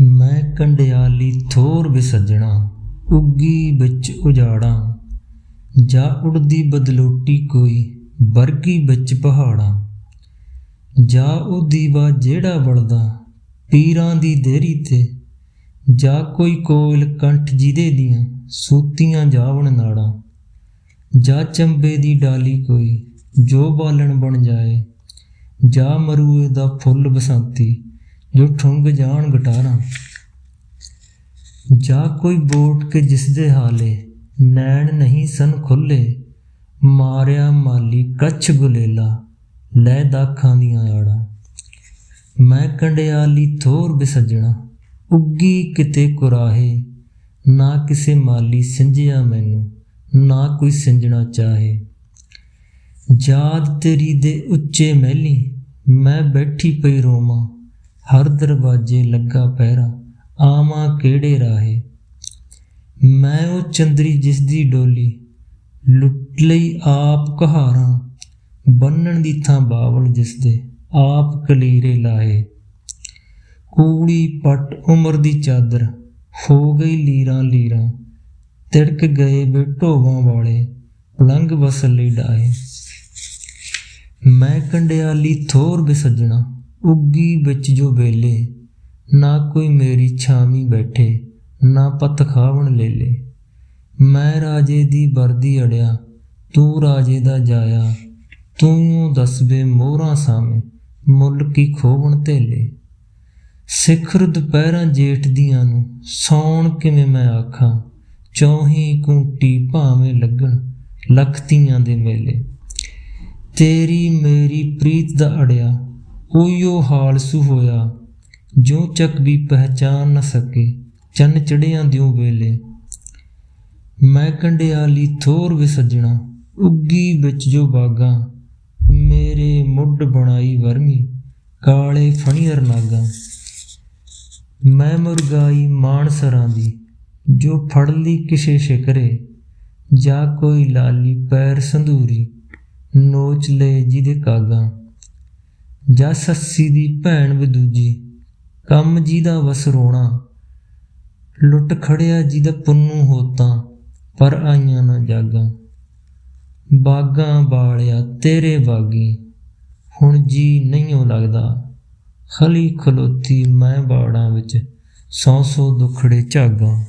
ਮੈਂ ਕੰਡਿਆਲੀ ਥੋਰ ਵੀ ਸੱਜਣਾ ਉੱਗੀ ਵਿੱਚ ਉਜਾੜਾਂ। ਜਾ ਉੜਦੀ ਬਦਲੋਟੀ ਕੋਈ, ਵਰਗੀ ਵਿੱਚ ਪਹਾੜਾਂ। ਜਾ ਉਹ ਦੀਵਾ ਜਿਹੜਾ ਬਲਦਾ ਪੀਰਾਂ ਦੀ ਦੇਰੀ ਤੇ। ਜਾ ਕੋਈ ਕੋਇਲ ਕੰਠ ਜਿਹਦੇ ਦੀਆਂ, ਸੂਤੀਆਂ ਜਾਵਣ ਨਾੜਾਂ। ਜਾ ਚੰਬੇ ਦੀ ਡਾਲੀ ਕੋਈ, ਜੋ ਬਾਲਣ ਬਣ ਜਾਏ। ਜਾ ਮਰੂਏ ਦਾ ਫੁੱਲ ਬਸੰਤੀ। ਜੋ ਠੁੰਗ ਜਾਣ ਗਟਾਰਾਂ। ਜਾ ਕੋਈ ਬੋਟ ਕੇ ਜਿਸ ਦੇ ਹਾਲੇ ਨੈਣ ਨਹੀਂ ਸਨ ਖੁੱਲੇ, ਮਾਰਿਆ ਮਾਲੀ ਕੱਛ ਗੁਲੇਲਾ ਲੈ ਦਾਖਾਂ ਦੀਆਂ ਆੜਾਂ। ਮੈਂ ਕੰਡਿਆਲੀ ਥੋਰ ਵਿਸਜਣਾ, ਉੱਗੀ ਕਿਤੇ ਕੁਰਾਹੇ, ਨਾ ਕਿਸੇ ਮਾਲੀ ਸਿੰਜਿਆ ਮੈਨੂੰ, ਨਾ ਕੋਈ ਸਿੰਜਣਾ ਚਾਹੇ। ਯਾਦ ਤੇਰੀ ਦੇ ਉੱਚੇ ਮਹਿਲੀ, ਮੈਂ ਬੈਠੀ ਪਈ ਰੋਵਾਂ ਹਰ ਦਰਵਾਜ਼ੇ ਲੱਗਾ ਪਹਿਰਾ, ਆਵਾਂ ਕਿਹੜੇ ਰਾਹੇ? ਮੈਂ ਉਹ ਚੰਦਰੀ ਜਿਸ ਦੀ ਡੋਲੀ, ਲੁੱਟ ਲਈ ਆਪ ਕਹਾਰਾਂ, ਬੰਨਣ ਦੀ ਥਾਂ ਬਾਵਲ ਜਿਸ ਦੇ ਆਪ ਕਲੀਰੇ ਲਾਏ ਕੂੜੀ ਪੱਟ ਉਮਰ ਦੀ ਚਾਦਰ, ਹੋ ਗਈ ਲੀਰਾਂ ਲੀਰਾਂ, ਤਿੜਕ ਗਏ ਵੇ ਢੋਵਾਂ ਵਾਲੇ ਪਲੰਗ ਵਸਲ ਲਈ ਡਾਏ ਮੈਂ ਕੰਡਿਆਲੀ ਥੋਰ ਵਿਸਜਣਾ ਉੱਗੀ ਵਿੱਚ ਜੋ ਵੇਲੇ, ਨਾ ਕੋਈ ਮੇਰੀ ਛਾਵੀ ਬੈਠੇ, ਨਾ ਪਤ ਖਾਵਣ ਲੇਲੇ। ਮੈਂ ਰਾਜੇ ਦੀ ਵਰਦੀ ਅੜਿਆ, ਤੂੰ ਰਾਜੇ ਦਾ ਜਾਇਆ, ਤੂੰ ਦਸਵੇ ਮੋਹਰਾਂ ਸਾਵੇਂ ਮੁੱਲ ਕੀ ਖੋਵਣ ਧੇਲੇ। ਸਿਖਰ ਦੁਪਹਿਰਾਂ ਜੇਠ ਦੀਆਂ ਨੂੰ ਸੌਣ ਕਿਵੇਂ ਮੈਂ ਆਖਾਂ, ਚੌਹੀ ਕੁੰਟੀ ਭਾਵੇਂ ਲੱਗਣ ਲਖਤੀਆਂ ਦੇ ਮੇਲੇ। ਤੇਰੀ ਮੇਰੀ ਪ੍ਰੀਤ ਦਾ ਅੜਿਆ ਉਈਓ ਹਾਲ ਸੁ ਹੋਇਆ ਜੋ ਚੱਕ ਵੀ ਪਹਿਚਾਨ ਨਾ ਸਕੇ, ਚੰਨ ਚੜਿਆਂ ਦਿਉ ਵੇਲੇ। ਮੈਂ ਕੰਡਿਆਲੀ ਥੋਰ ਵੀ ਸੱਜਣਾ ਉੱਗੀ ਵਿੱਚ ਜੋ ਬਾਗਾ, ਮੇਰੇ ਮੁੱਢ ਬਣਾਈ ਵਰਮੀ, ਕਾਲੇ ਫਣੀਰ ਨਾਗਾ। ਮੈਂ ਮੁਰਗਾਈ ਮਾਨਸਰਾਂ ਦੀ, ਜੋ ਫੜ ਲਈ ਕਿਸੇ ਸ਼ਿਕਰੇ, ਜਾ ਕੋਈ ਲਾਲੀ ਪੈਰ ਸੰਧੂਰੀ, ਨੋਚ ਲੈ ਜਿਹਦੇ ਕਾਗਾ। ਜਾ ਸੱਸੀ ਦੀ ਭੈਣ ਵੀ ਦੂਜੀ, ਕੰਮ ਜਿਹਦਾ ਵਸ ਰੋਣਾ। ਲੁੱਟ ਖੜਿਆ ਜੀ ਦਾ ਪੁੰਨੂ ਹੋਤਾ, ਪਰ ਆਈਆਂ ਨਾ ਜਾਗਾ। ਬਾਗਾਂ ਬਾਲਿਆ ਤੇਰੇ ਬਾਗੀ ਹੁਣ ਜੀ ਨਹੀਂਓ ਲੱਗਦਾ। ਖਲੀ ਖਲੋਤੀ ਮੈਂ ਬਾੜਾਂ ਵਿੱਚ, ਸੌ ਸੌ ਦੁਖੜੇ ਝਾਗਾ।